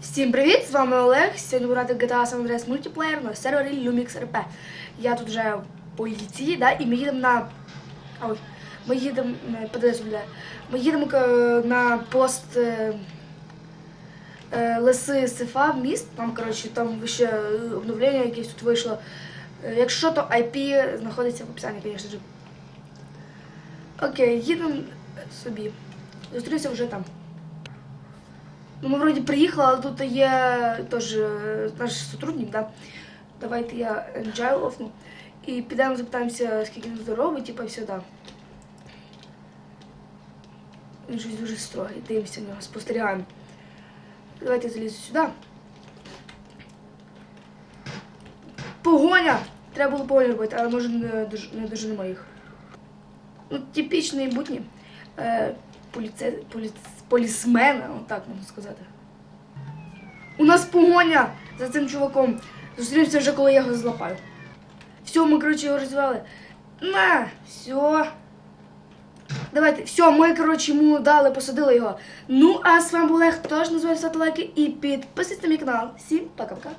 Всім привіт! З вами Олег. Сьогодні грати GTA San Andreas мультиплеєр на сервері Lumix RP. Я тут вже поліції, да, і ми їдемо на. Ой, ми їдемо. Подивись. Ми їдемо на пост е, е, Леси Сифа в міст. Там, коротше, там ще е, обновлення якесь тут вийшло. Е, Якщо то IP знаходиться в описанні, звісно ж. Окей, їдемо собі. Зустрінемося вже там. Ну, ми вроді приїхали, але тут є теж е, наш сотрудник, да? Давайте я agile офну. І підемо запитаємося, скільки він тут робить, типа все, да. Він щось дуже строгий, на нього, спостерігаємо. Давайте я залізу сюди. Погоня! Треба було погоню робити, але може не, дож- не доженемо їх. Ну, типічний будні. Е, поліце, поліц, полісмена, отак можна сказати. У нас погоня за цим чуваком. Зустрінемося вже, коли я його злапаю. Все, ми, коротше, його розвели. На, все. Давайте, все, ми, коротше, йому дали, посадили його. Ну, а з вами був Олег, тож ставити лайки і підписуйтесь на мій канал. Всім пока-пока.